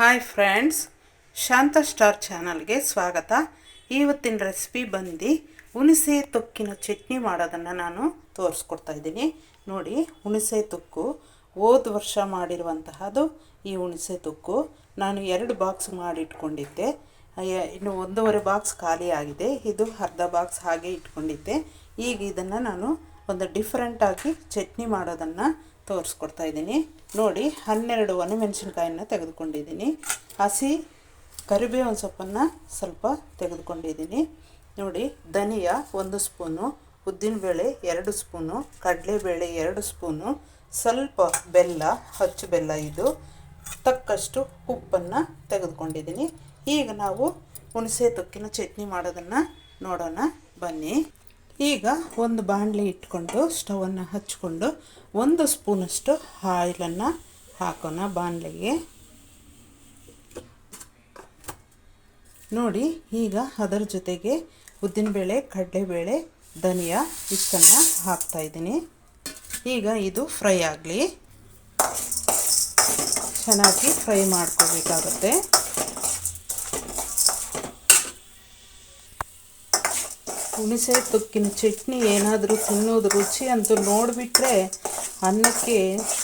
Hi friends ಶಾಂತ star ಚಾನಲ್ಗೆ ಸ್ವಾಗತ. ಇವತ್ತಿನ ರೆಸಿಪಿ ಬಂದು ಹುಣಸೆ ತೊಕ್ಕಿನ ಚಟ್ನಿ ಮಾಡೋದನ್ನು ನಾನು ತೋರಿಸ್ಕೊಡ್ತಾ ಇದ್ದೀನಿ. ನೋಡಿ, ಹುಣಸೆ ತೊಕ್ಕು, ಹೋದ ವರ್ಷ ಮಾಡಿರುವಂತಹದು ಈ ಹುಣಸೆ ತೊಕ್ಕು. ನಾನು ಎರಡು ಬಾಕ್ಸ್ ಮಾಡಿಟ್ಕೊಂಡಿದ್ದೆ. ಇನ್ನು ಒಂದೂವರೆ ಬಾಕ್ಸ್ ಖಾಲಿ ಆಗಿದೆ. ಇದು ಅರ್ಧ ಬಾಕ್ಸ್ ಹಾಗೆ ಇಟ್ಕೊಂಡಿದ್ದೆ. ಈಗ ಇದನ್ನು ನಾನು ಒಂದು ಡಿಫ್ರೆಂಟಾಗಿ ಚಟ್ನಿ ಮಾಡೋದನ್ನು ತೋರಿಸ್ಕೊಡ್ತಾ ಇದ್ದೀನಿ. ನೋಡಿ ಹನ್ನೆರಡು ಒಣಮೆಣಸಿನ್ಕಾಯನ್ನು ತೆಗೆದುಕೊಂಡಿದ್ದೀನಿ. ಹಸಿ ಕರಿಬೇವಿನ ಸೊಪ್ಪನ್ನು ಸ್ವಲ್ಪ ತೆಗೆದುಕೊಂಡಿದ್ದೀನಿ. ನೋಡಿ, ಧನಿಯಾ ಒಂದು ಸ್ಪೂನು, ಉದ್ದಿನಬೇಳೆ ಎರಡು ಸ್ಪೂನು, ಕಡಲೆಬೇಳೆ ಎರಡು ಸ್ಪೂನು, ಸ್ವಲ್ಪ ಬೆಲ್ಲ, ಹಚ್ಚು ಬೆಲ್ಲ ಇದು, ತಕ್ಕಷ್ಟು ಉಪ್ಪನ್ನು ತೆಗೆದುಕೊಂಡಿದ್ದೀನಿ. ಈಗ ನಾವು ಹುಣಸೆ ತೊಕ್ಕಿನ ಚಟ್ನಿ ಮಾಡೋದನ್ನು ನೋಡೋಣ. ಬನ್ನಿ. ಈಗ ಒಂದು ಬಾಣಲೆ ಇಟ್ಕೊಂಡು ಸ್ಟವನ್ನು ಹಚ್ಕೊಂಡು ಒಂದು ಸ್ಪೂನಷ್ಟು ಆಯಿಲನ್ನು ಹಾಕೋಣ ಬಾಣಲೆಗೆ. ನೋಡಿ, ಈಗ ಅದರ ಜೊತೆಗೆ ಉದ್ದಿನಬೇಳೆ, ಕಡಲೆಬೇಳೆ, ಧನಿಯಾ ಇಷ್ಟನ್ನು ಹಾಕ್ತಾ ಇದ್ದೀನಿ. ಈಗ ಇದು ಫ್ರೈ ಆಗಲಿ. ಚೆನ್ನಾಗಿ ಫ್ರೈ ಮಾಡ್ಕೋಬೇಕಾಗತ್ತೆ. ಹುಣಸೆ ತೊಕ್ಕಿನ ಚಟ್ನಿ ಏನಾದರೂ ತಿನ್ನೋದು ರುಚಿ ಅಂತೂ ನೋಡಿಬಿಟ್ರೆ ಅನ್ನಕ್ಕೆ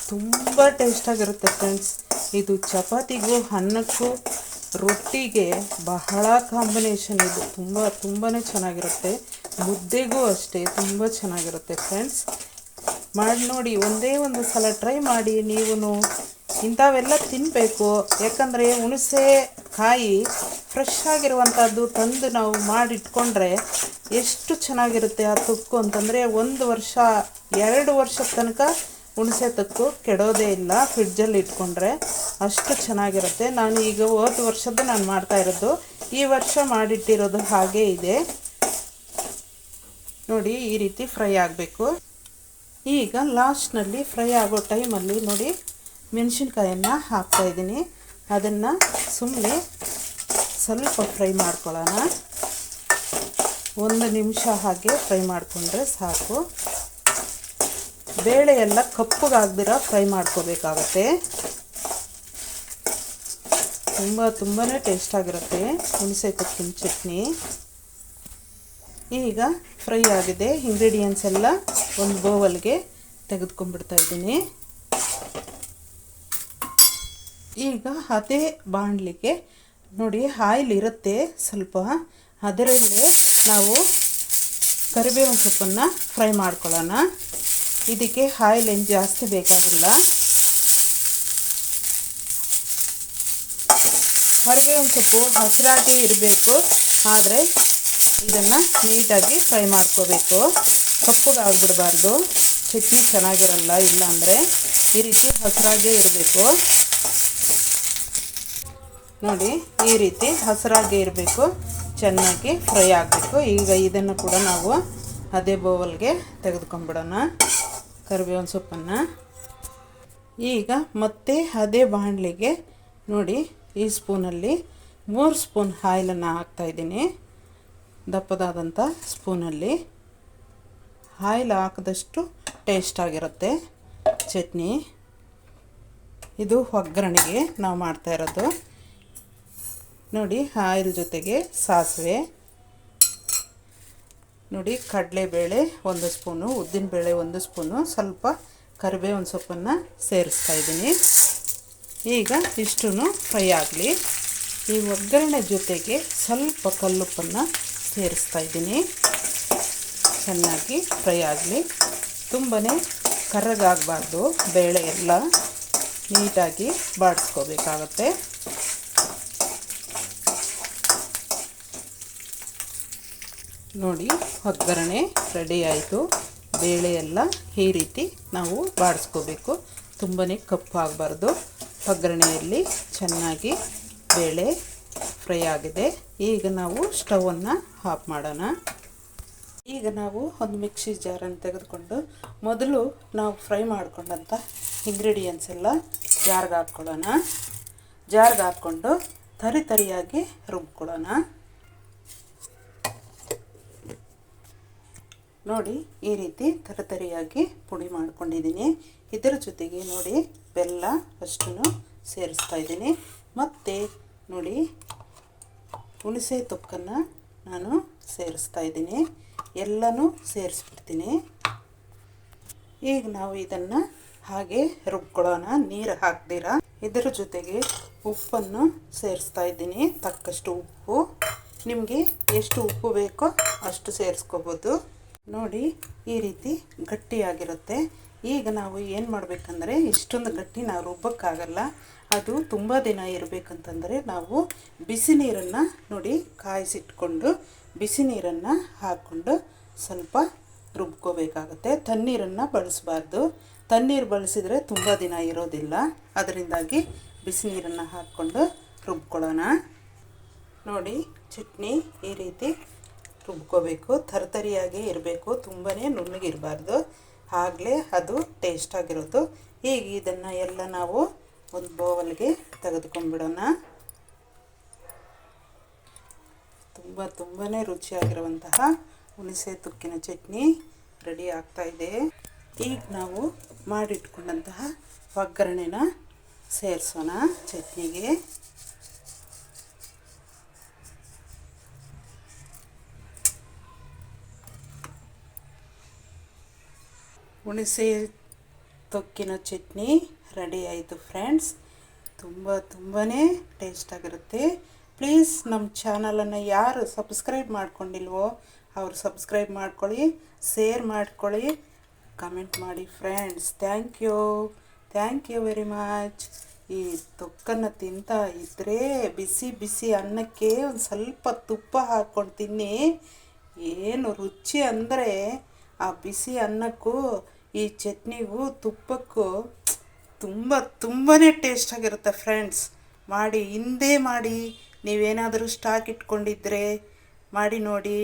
ತುಂಬ ಟೇಸ್ಟಾಗಿರುತ್ತೆ ಫ್ರೆಂಡ್ಸ್ ಇದು ಚಪಾತಿಗೂ ಅನ್ನಕ್ಕೂ ರೊಟ್ಟಿಗೆ ಬಹಳ ಕಾಂಬಿನೇಷನ್ ಇದು. ತುಂಬ ತುಂಬಾ ಚೆನ್ನಾಗಿರುತ್ತೆ. ಮುದ್ದೆಗೂ ಅಷ್ಟೇ ತುಂಬ ಚೆನ್ನಾಗಿರುತ್ತೆ ಫ್ರೆಂಡ್ಸ್ ಮಾಡಿ ನೋಡಿ, ಒಂದೇ ಒಂದು ಸಲ ಟ್ರೈ ಮಾಡಿ ನೀವು ಇಂಥವೆಲ್ಲ ತಿನ್ನಬೇಕು ಯಾಕಂದರೆ ಹುಣಸೆ ಕಾಯಿ ಫ್ರೆಶ್ ಆಗಿರುವಂಥದ್ದು ತಂದು ನಾವು ಮಾಡಿಟ್ಕೊಂಡ್ರೆ ಎಷ್ಟು ಚೆನ್ನಾಗಿರುತ್ತೆ ಆ ತುಕ್ಕು ಅಂತಂದರೆ ಒಂದು ವರ್ಷ, ಎರಡು ವರ್ಷದ ತನಕ ಹುಣಸೆ ತೊಕ್ಕು ಕೆಡೋದೇ ಇಲ್ಲ ಫ್ರಿಡ್ಜಲ್ಲಿ ಇಟ್ಕೊಂಡ್ರೆ ಅಷ್ಟು ಚೆನ್ನಾಗಿರುತ್ತೆ. ನಾನು ಈಗ ಹೋದ ವರ್ಷದ್ದು ನಾನು ಮಾಡ್ತಾ ಇರೋದು. ಈ ವರ್ಷ ಮಾಡಿಟ್ಟಿರೋದು ಹಾಗೇ ಇದೆ. ನೋಡಿ, ಈ ರೀತಿ ಫ್ರೈ ಆಗಬೇಕು. ಈಗ ಲಾಸ್ಟ್ನಲ್ಲಿ ಫ್ರೈ ಆಗೋ ಟೈಮಲ್ಲಿ ನೋಡಿ. ಮೆಣಸಿನ್ಕಾಯನ್ನು ಹಾಕ್ತಾಯಿದ್ದೀನಿ ಅದನ್ನು ಸುಮ್ಮನೆ ಸ್ವಲ್ಪ ಫ್ರೈ ಮಾಡ್ಕೊಳ್ಳೋಣ. ಒಂದು ನಿಮಿಷ ಹಾಗೆ ಫ್ರೈ ಮಾಡಿಕೊಂಡ್ರೆ ಸಾಕು. ಬೇಳೆ ಎಲ್ಲ ಕಪ್ಪಗಾಗ್ದಿರ ಫ್ರೈ ಮಾಡ್ಕೋಬೇಕಾಗತ್ತೆ. ತುಂಬ ತುಂಬಾ ಟೇಸ್ಟಾಗಿರುತ್ತೆ ಹುಣಸೆ ಕೊಕ್ಕಿನ ಚಟ್ನಿ. ಈಗ ಫ್ರೈ ಆಗಿದೆ. ಇಂಗ್ರೀಡಿಯೆಂಟ್ಸ್ ಎಲ್ಲ ಒಂದು ಬೋವಲ್ಗೆ ತೆಗೆದುಕೊಂಡ್ಬಿಡ್ತಾ ಇದ್ದೀನಿ. ಈಗ ಅದೇ ಬಾಣಲಿಗೆ ನೋಡಿ ಆಯಿಲ್ ಇರುತ್ತೆ ಸ್ವಲ್ಪ. ಅದರಲ್ಲೇ ನಾವು ಕರಿಬೇವಿನ ಸೊಪ್ಪನ್ನು ಫ್ರೈ ಮಾಡ್ಕೊಳ್ಳೋಣ. ಇದಕ್ಕೆ ಆಯಿಲ್ ಏನು ಜಾಸ್ತಿ ಬೇಕಾಗಿಲ್ಲ. ಕರಿಬೇವಿನ ಸೊಪ್ಪು ಹಸಿರಾಗಿ ಇರಬೇಕು. ಆದರೆ ಇದನ್ನು ನೀಟಾಗಿ ಫ್ರೈ ಮಾಡ್ಕೋಬೇಕು. ಕಪ್ಪಗಾಗ್ಬಿಡಬಾರ್ದು. ಚಟ್ನಿ ಚೆನ್ನಾಗಿರಲ್ಲ ಇಲ್ಲಾಂದರೆ ಈ ರೀತಿ ಹಸಿರಾಗೇ ಇರಬೇಕು. ನೋಡಿ, ಈ ರೀತಿ ಹಸಿರಾಗಿ ಇರಬೇಕು, ಚೆನ್ನಾಗಿ ಫ್ರೈ ಆಗಬೇಕು. ಈಗ ಇದನ್ನು ಕೂಡ ನಾವು ಅದೇ ಬೌಲ್ಗೆ ತೆಗೆದುಕೊಂಡ್ಬಿಡೋಣ. ಕರಿಬೇವಿನ ಸೊಪ್ಪನ್ನು. ಈಗ ಮತ್ತೆ ಅದೇ ಬಾಣಲಿಗೆ ನೋಡಿ, ಈ ಸ್ಪೂನಲ್ಲಿ ಮೂರು ಸ್ಪೂನ್ ಆಯಿಲನ್ನು ಹಾಕ್ತಾಯಿದ್ದೀನಿ ದಪ್ಪದಾದಂಥ ಸ್ಪೂನಲ್ಲಿ. ಆಯಿಲ್ ಹಾಕಿದಷ್ಟು ಟೇಸ್ಟಾಗಿರುತ್ತೆ ಚಟ್ನಿ. ಇದು ಒಗ್ಗರಣೆಗೆ ನಾವು ಮಾಡ್ತಾ ಇರೋದು. ನೋಡಿ, ಆಯಿಲ್ ಜೊತೆಗೆ ಸಾಸಿವೆ. ನೋಡಿ, ಕಡಲೆಬೇಳೆ ಒಂದು ಸ್ಪೂನು, ಉದ್ದಿನಬೇಳೆ ಒಂದು ಸ್ಪೂನು, ಸ್ವಲ್ಪ ಕರಿಬೇವಿನ ಸೊಪ್ಪನ್ನು ಸೇರಿಸ್ತಾ ಇದ್ದೀನಿ. ಈಗ ಇಷ್ಟು ಫ್ರೈ ಆಗಲಿ. ಈ ಒಗ್ಗರಣೆ ಜೊತೆಗೆ ಸ್ವಲ್ಪ ಕಲ್ಲುಪ್ಪನ್ನು ಸೇರಿಸ್ತಾ ಇದ್ದೀನಿ. ಚೆನ್ನಾಗಿ ಫ್ರೈ ಆಗಲಿ. ತುಂಬಾ ಕರ್ರಗಾಗಬಾರ್ದು ಬೇಳೆ ಎಲ್ಲ ನೀಟಾಗಿ ಬಾಡಿಸ್ಕೋಬೇಕಾಗತ್ತೆ. ನೋಡಿ, ಒಗ್ಗರಣೆ ರೆಡಿ ಆಯಿತು. ಬೇಳೆ ಎಲ್ಲ ಈ ರೀತಿ ನಾವು ಬಾಡಿಸ್ಕೋಬೇಕು. ತುಂಬಾ ಕಪ್ಪು ಆಗಬಾರ್ದು. ಒಗ್ಗರಣೆಯಲ್ಲಿ ಚೆನ್ನಾಗಿ ಬೇಳೆ ಫ್ರೈ ಆಗಿದೆ. ಈಗ ನಾವು ಸ್ಟವನ್ನು ಆಫ್ ಮಾಡೋಣ. ಈಗ ನಾವು ಒಂದು ಮಿಕ್ಸಿ ಜಾರನ್ನು ತೆಗೆದುಕೊಂಡು ಮೊದಲು ನಾವು ಫ್ರೈ ಮಾಡ್ಕೊಂಡಂಥ ಇಂಗ್ರೀಡಿಯೆಂಟ್ಸ್ ಎಲ್ಲ ಜಾರ್ಗೆ ಹಾಕ್ಕೊಳ್ಳೋಣ. ಜಾರ್ಗೆ ಹಾಕ್ಕೊಂಡು ತರಿ ತರಿಯಾಗಿ ರುಬ್ಕೊಳ್ಳೋಣ. ನೋಡಿ, ಈ ರೀತಿ ತರತರಿಯಾಗಿ ಪುಡಿ ಮಾಡ್ಕೊಂಡಿದ್ದೀನಿ. ಇದರ ಜೊತೆಗೆ ನೋಡಿ, ಬೆಲ್ಲ ಅಷ್ಟನ್ನು ಸೇರಿಸ್ತಾ ಇದ್ದೀನಿ. ಮತ್ತು ನೋಡಿ, ಹುಣಸೆ ತುಪ್ಪನ್ನು ನಾನು ಸೇರಿಸ್ತಾ ಇದ್ದೀನಿ. ಎಲ್ಲನೂ ಸೇರಿಸ್ಬಿಡ್ತೀನಿ. ಈಗ ನಾವು ಇದನ್ನು ಹಾಗೆ ರುಬ್ಕೊಳ್ಳೋಣ. ನೀರು ಹಾಕ್ದಿರ? ಇದರ ಜೊತೆಗೆ ಉಪ್ಪನ್ನು ಸೇರಿಸ್ತಾ ಇದ್ದೀನಿ. ತಕ್ಕಷ್ಟು ಉಪ್ಪು. ನಿಮಗೆ ಎಷ್ಟು ಉಪ್ಪು ಬೇಕೋ ಅಷ್ಟು ಸೇರಿಸ್ಕೋಬೋದು. ನೋಡಿ ಈ ರೀತಿ ಗಟ್ಟಿಯಾಗಿರುತ್ತೆ. ಈಗ ನಾವು ಏನು ಮಾಡಬೇಕಂದ್ರೆ ಇಷ್ಟೊಂದು ಗಟ್ಟಿ ನಾವು ರುಬ್ಬಕ್ಕಾಗಲ್ಲ. ಅದು ತುಂಬ ದಿನ ಇರಬೇಕಂತಂದರೆ ನಾವು ಬಿಸಿ ನೀರನ್ನು ನೋಡಿ ಕಾಯಿಸಿಟ್ಕೊಂಡು ಬಿಸಿ ನೀರನ್ನು ಹಾಕ್ಕೊಂಡು ಸ್ವಲ್ಪ ರುಬ್ಕೋಬೇಕಾಗತ್ತೆ. ತಣ್ಣೀರನ್ನು ಬಳಸಬಾರ್ದು. ತಣ್ಣೀರು ಬಳಸಿದರೆ ತುಂಬ ದಿನ ಇರೋದಿಲ್ಲ. ಅದರಿಂದಾಗಿ ಬಿಸಿ ನೀರನ್ನು ಹಾಕ್ಕೊಂಡು ರುಬ್ಕೊಳ್ಳೋಣ. ನೋಡಿ ಚಟ್ನಿ ಈ ರೀತಿ ರುಬ್ಕೋಬೇಕು ತರತರಿಯಾಗಿ ಇರಬೇಕು ತುಂಬಾ ನುಣ್ಣಗಿರಬಾರ್ದು. ಆಗಲೇ ಅದು ಟೇಸ್ಟಾಗಿರೋದು ಈಗ ಇದನ್ನು ಎಲ್ಲ ನಾವು ಒಂದು ಬೌಲ್ಗೆ ತೆಗೆದುಕೊಂಡ್ಬಿಡೋಣ. ತುಂಬ ತುಂಬಾ ರುಚಿಯಾಗಿರುವಂತಹ ಹುಣಸೆ ತುಕ್ಕಿನ ಚಟ್ನಿ ರೆಡಿ ಆಗ್ತಾ ಇದೆ. ಈಗ ನಾವು ಮಾಡಿಟ್ಕೊಂಡಂತಹ ಒಗ್ಗರಣೆನ ಸೇರಿಸೋಣ ಚಟ್ನಿಗೆ. ಹುಣಸೆ ತೊಕ್ಕಿನ ಚಟ್ನಿ ರೆಡಿ ಆಯಿತು ಫ್ರೆಂಡ್ಸ್ ತುಂಬ ತುಂಬಾ ಟೇಸ್ಟಾಗಿರುತ್ತೆ ಪ್ಲೀಸ್ ನಮ್ಮ ಚಾನಲನ್ನು ಯಾರು ಸಬ್ಸ್ಕ್ರೈಬ್ ಮಾಡ್ಕೊಂಡಿಲ್ವೋ ಅವರು ಸಬ್ಸ್ಕ್ರೈಬ್ ಮಾಡ್ಕೊಳ್ಳಿ ಶೇರ್ ಮಾಡ್ಕೊಳ್ಳಿ ಕಮೆಂಟ್ ಮಾಡಿ friends thank you thank you very much ಈ ತೊಕ್ಕನ್ನು ತಿಂತಾ ಇದ್ದರೆ ಬಿಸಿ ಬಿಸಿ ಅನ್ನಕ್ಕೆ ಒಂದು ಸ್ವಲ್ಪ ತುಪ್ಪ ಹಾಕ್ಕೊಂಡು ತಿನ್ನಿ. ಏನು ರುಚಿ ಅಂದರೆ ಆ ಬಿಸಿ ಅನ್ನಕ್ಕೂ ಈ ಚಟ್ನಿಗೂ ತುಪ್ಪಕ್ಕೂ ತುಂಬ ತುಂಬಾ ಟೇಸ್ಟಾಗಿರುತ್ತೆ ಫ್ರೆಂಡ್ಸ್ ಮಾಡಿ, ಹಿಂದೆ ಮಾಡಿ ನೀವೇನಾದರೂ ಸ್ಟಾಕ್ ಇಟ್ಕೊಂಡಿದ್ರೆ, ಮಾಡಿ ನೋಡಿ.